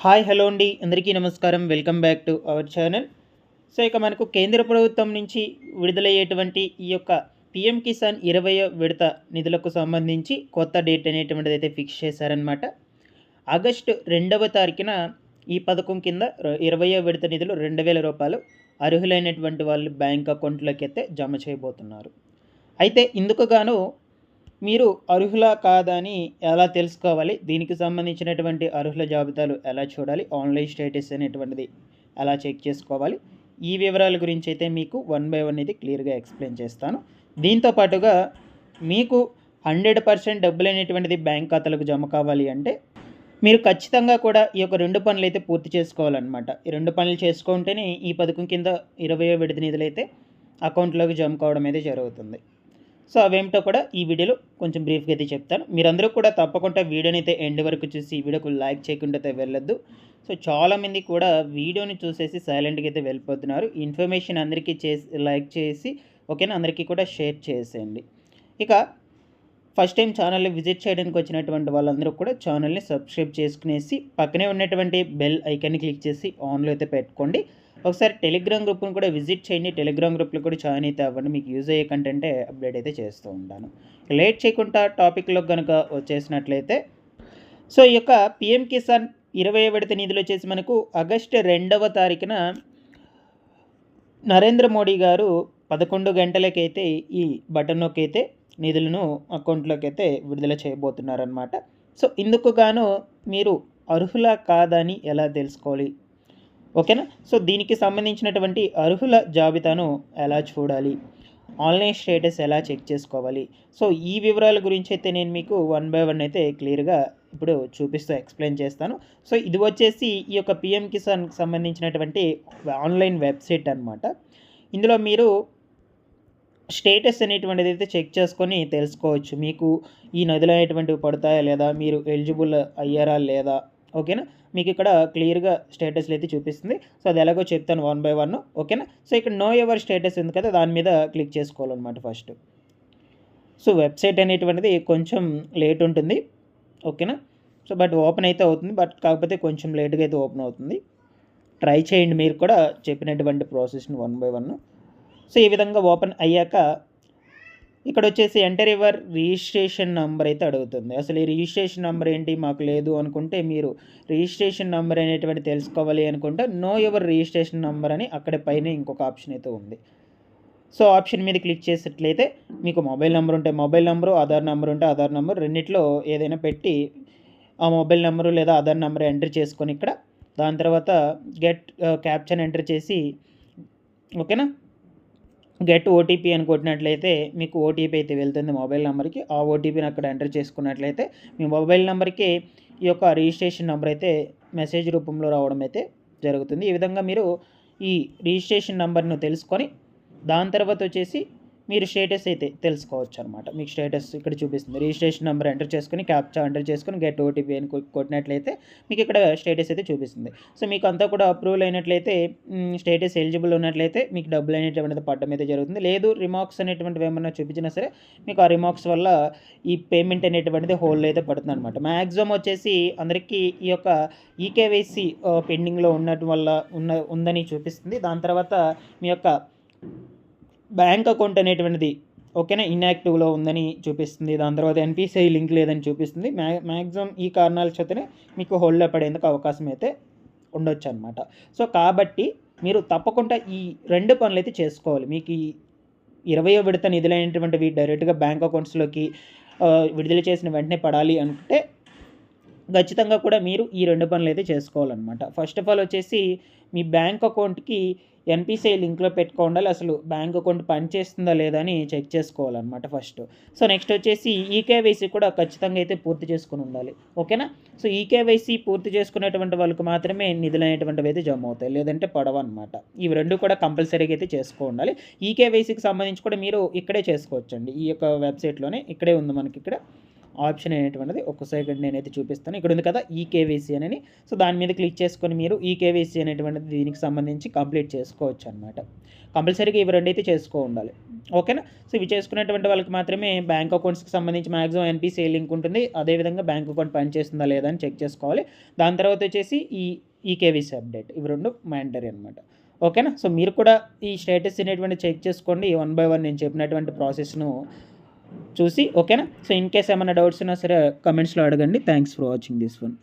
Hi hello అండి. అందరికీ నమస్కారం. Welcome back to our channel. So ఇక మనకు కేంద్ర ప్రభుత్వం నుంచి విడుదలయ్యేటువంటి ఈ యొక్క పిఎం కిసాన్ ఇరవై విడత నిధులకు సంబంధించి కొత్త డేట్ అనేటువంటిది అయితే ఫిక్స్ చేశారనమాట ఆగస్టు రెండవ తారీఖున ఈ పథకం కింద ర- ఇరవయో విడత నిధులు రెండు వేల రూపాయలు అర్హులైనటువంటి వాళ్ళు బ్యాంక్ అకౌంట్లోకి అయితే జమ చేయబోతున్నారు. అయితే ఇందుకు గాను మీరు అర్హులా కాదా అని ఎలా తెలుసుకోవాలి? దీనికి సంబంధించినటువంటి అర్హుల జాబితాలు ఎలా చూడాలి? ఆన్లైన్ స్టేటస్ అనేటువంటిది ఎలా చెక్ చేసుకోవాలి? ఈ వివరాల గురించి అయితే మీకు వన్ బై వన్ అయితే క్లియర్గా ఎక్స్ప్లెయిన్ చేస్తాను. దీంతో పాటుగా మీకు హండ్రెడ్ పర్సెంట్ డబ్బులు అనేటువంటిది బ్యాంక్ ఖాతాలకు జమ కావాలి అంటే మీరు ఖచ్చితంగా కూడా ఈ యొక్క రెండు పనులు అయితే పూర్తి చేసుకోవాలన్నమాట. ఈ రెండు పనులు చేసుకుంటేనే ఈ పథకం కింద ఇరవయో విడత నిధులు అయితే అకౌంట్లోకి జమ కావడం అయితే జరుగుతుంది. సో అవేమిటో కూడా ఈ వీడియోలో కొంచెం బ్రీఫ్గా అయితే చెప్తాను. మీరందరూ కూడా తప్పకుండా వీడియోని అయితే ఎండ్ వరకు చూసి ఈ వీడియోకు లైక్ చేయకుండా అయితే వెళ్ళొద్దు. సో చాలామంది కూడా వీడియోని చూసేసి సైలెంట్గా అయితే వెళ్ళిపోతున్నారు. ఇన్ఫర్మేషన్ అందరికీ చేసి లైక్ చేసి ఓకేనా అందరికీ కూడా షేర్ చేసేయండి. ఇక ఫస్ట్ టైం ఛానల్ని విజిట్ చేయడానికి వచ్చినటువంటి వాళ్ళందరూ కూడా ఛానల్ని సబ్స్క్రైబ్ చేసుకునేసి పక్కనే ఉన్నటువంటి బెల్ ఐకాన్ని క్లిక్ చేసి ఆన్లో అయితే పెట్టుకోండి. ఒకసారి టెలిగ్రామ్ గ్రూప్ను కూడా విజిట్ చేయండి. టెలిగ్రామ్ గ్రూప్లో కూడా జాయిన్ అయితే అవ్వండి. మీకు యూజ్ అయ్యే కంటెంటే అప్డేట్ అయితే చేస్తూ ఉంటాను. లేట్ చేయకుండా టాపిక్లో కనుక వచ్చేసినట్లయితే సో ఈ యొక్క పిఎం కిసాన్ ఇరవై విడత నిధులు వచ్చేసి మనకు ఆగస్టు రెండవ తారీఖున నరేంద్ర మోడీ గారు పదకొండు గంటలకైతే ఈ బటన్ నొక్కైతే నిధులను అకౌంట్లోకి అయితే విడుదల చేయబోతున్నారనమాట సో ఇందుకు గాను మీరు అర్హులా కాదని ఎలా తెలుసుకోవాలి? ఓకేనా? సో దీనికి సంబంధించినటువంటి అర్హుల జాబితాను ఎలా చూడాలి? ఆన్లైన్ స్టేటస్ ఎలా చెక్ చేసుకోవాలి? సో ఈ వివరాల గురించి అయితే నేను మీకు వన్ బై వన్ అయితే క్లియర్గా ఇప్పుడు చూపిస్తూ ఎక్స్ప్లెయిన్ చేస్తాను. సో ఇది వచ్చేసి ఈ యొక్క పిఎం కిసాన్కి సంబంధించినటువంటి ఆన్లైన్ వెబ్సైట్ అనమాట ఇందులో మీరు స్టేటస్ అనేటువంటిది అయితే చెక్ చేసుకొని తెలుసుకోవచ్చు. మీకు ఈ నదులు అనేటువంటివి పడతాయా లేదా? మీరు ఎలిజిబుల్ అయ్యారా లేదా? ఓకేనా? మీకు ఇక్కడ క్లియర్గా స్టేటస్లు అయితే చూపిస్తుంది. సో అది ఎలాగో చెప్తాను వన్ బై వన్ ఓకేనా? సో ఇక్కడ నో ఎవర్ స్టేటస్ ఉంది కదా దాని మీద క్లిక్ చేసుకోవాలన్నమాట ఫస్ట్. సో వెబ్సైట్ అనేటువంటిది కొంచెం లేట్ ఉంటుంది ఓకేనా? సో బట్ ఓపెన్ అయితే అవుతుంది బట్ కాకపోతే కొంచెం లేట్గా అయితే ఓపెన్ అవుతుంది. ట్రై చేయండి మీరు కూడా చెప్పినటువంటి ప్రాసెస్ని వన్ బై వన్. సో ఈ విధంగా ఓపెన్ అయ్యాక ఇక్కడ వచ్చేసి ఎంటర్ యువర్ రిజిస్ట్రేషన్ నెంబర్ అయితే అడుగుతుంది. అసలు ఈ రిజిస్ట్రేషన్ నెంబర్ ఏంటి? మాకు లేదు అనుకుంటే మీరు రిజిస్ట్రేషన్ నెంబర్ అనేటువంటి తెలుసుకోవాలి అనుకుంటే నో యువర్ రిజిస్ట్రేషన్ నెంబర్ అని అక్కడ పైన ఇంకొక ఆప్షన్ అయితే ఉంది. సో ఆప్షన్ మీద క్లిక్ చేసినట్లయితే మీకు మొబైల్ నెంబర్ ఉంటే మొబైల్ నెంబరు ఆధార్ నెంబర్ ఉంటే ఆధార్ నెంబర్ రెండిట్లో ఏదైనా పెట్టి ఆ మొబైల్ నెంబరు లేదా ఆధార్ నెంబర్ ఎంటర్ చేసుకొని ఇక్కడ దాని తర్వాత గెట్ క్యాప్చర్ ఎంటర్ చేసి ఓకేనా? గెట్ ఓటీపీ అని కొట్టినట్లయితే మీకు ఓటీపీ అయితే వెళ్తుంది మొబైల్ నెంబర్కి. ఆ ఓటీపీని అక్కడ ఎంటర్ చేసుకున్నట్లయితే మీ మొబైల్ నెంబర్కి ఈ యొక్క రిజిస్ట్రేషన్ నెంబర్ అయితే మెసేజ్ రూపంలో రావడం అయితే జరుగుతుంది. ఈ విధంగా మీరు ఈ రిజిస్ట్రేషన్ నెంబర్ను తెలుసుకొని దాని తర్వాత వచ్చేసి మీరు స్టేటస్ అయితే తెలుసుకోవచ్చు అనమాట మీకు స్టేటస్ ఇక్కడ చూపిస్తుంది. రిజిస్ట్రేషన్ నెంబర్ ఎంటర్ చేసుకుని క్యాప్చా ఎంటర్ చేసుకుని గెట్ ఓటీపీ అని కొట్టినట్లయితే మీకు ఇక్కడ స్టేటస్ అయితే చూపిస్తుంది. సో మీకు అంతా కూడా అప్రూవల్ అయినట్లయితే స్టేటస్ ఎలిజిబుల్ ఉన్నట్లయితే మీకు డబ్బులు అనేటువంటిది పడ్డం అయితే జరుగుతుంది. లేదు రిమార్క్స్ అనేటువంటివి ఏమన్నా చూపించినా సరే మీకు ఆ రిమార్క్స్ వల్ల ఈ పేమెంట్ అనేటువంటిది హోల్డ్ అయితే పడుతుంది అనమాట మ్యాక్సిమం వచ్చేసి అందరికీ ఈ యొక్క ఈకేవైసీ పెండింగ్లో ఉన్నట్టు వల్ల ఉన్న ఉందని చూపిస్తుంది. దాని తర్వాత మీ యొక్క బ్యాంక్ అకౌంట్ అనేటువంటిది ఓకేనా? ఇన్యాక్టివ్లో ఉందని చూపిస్తుంది. దాని తర్వాత ఎన్పిసిఐ లింక్ లేదని చూపిస్తుంది. మ్యా మ్యాక్సిమం ఈ కారణాల చేతనే మీకు హోల్డ్లో పడేందుకు అవకాశం అయితే ఉండొచ్చు అనమాట సో కాబట్టి మీరు తప్పకుండా ఈ రెండు పనులు అయితే చేసుకోవాలి. మీకు ఈ ఇరవై విడత నిధులైనటువంటివి డైరెక్ట్గా బ్యాంక్ అకౌంట్స్లోకి విడుదల చేసిన వెంటనే పడాలి అంటే ఖచ్చితంగా కూడా మీరు ఈ రెండు పనులు అయితే చేసుకోవాలన్నమాట. ఫస్ట్ ఆఫ్ ఆల్ వచ్చేసి మీ బ్యాంక్ అకౌంట్కి ఎన్పిసిఐ లింక్లో పెట్టుకోండాలి. అసలు బ్యాంక్ అకౌంట్ పనిచేస్తుందా లేదా అని చెక్ చేసుకోవాలన్నమాట ఫస్ట్ సో నెక్స్ట్ వచ్చేసి ఈకేవైసీ కూడా ఖచ్చితంగా అయితే పూర్తి చేసుకుని ఉండాలి. ఓకేనా? సో ఈకేవైసీ పూర్తి చేసుకునేటువంటి వాళ్ళకి మాత్రమే నిధులు అనేటువంటివి అయితే జమ అవుతాయి. లేదంటే అనమాట ఇవి రెండు కూడా కంపల్సరీగా అయితే చేసుకో ఉండాలి. ఈకేవైసీకి సంబంధించి కూడా మీరు ఇక్కడే చేసుకోవచ్చండి. ఈ యొక్క వెబ్సైట్లోనే ఇక్కడే ఉంది మనకి ఇక్కడ. ఆప్షన్ అనేటువంటిది ఒక నేనైతే చూపిస్తాను. ఇక్కడ ఉంది కదా ఈకేవీసీ అని సో దాని మీద క్లిక్ చేసుకొని మీరు ఈ కేవైసీ అనేటువంటిది దీనికి సంబంధించి కంప్లీట్ చేసుకోవచ్చు అనమాట కంపల్సరీగా ఇవి రెండైతే చేసుకో ఉండాలి. ఓకేనా? సో ఇవి చేసుకునేటువంటి వాళ్ళకి మాత్రమే బ్యాంక్ అకౌంట్స్కి సంబంధించి మ్యాక్సిమం ఎన్పిసిఐ లింక్ ఉంటుంది అదేవిధంగా బ్యాంక్ అకౌంట్ పనిచేస్తుందా లేదా అని చెక్ చేసుకోవాలి. దాని తర్వాత వచ్చేసి ఈ ఈకేవీసీ అప్డేట్. ఇవి రెండు మ్యాండరీ అనమాట ఓకేనా? సో మీరు కూడా ఈ స్టేటస్ అనేటువంటి చెక్ చేసుకోండి. వన్ బై వన్ నేను చెప్పినటువంటి ప్రాసెస్ను చూసి ఓకేనా? సో ఇన్ కేస్ ఏమైనా డౌట్స్ ఉన్నా సరే కమెంట్స్లో అడగండి. Thanks for watching this one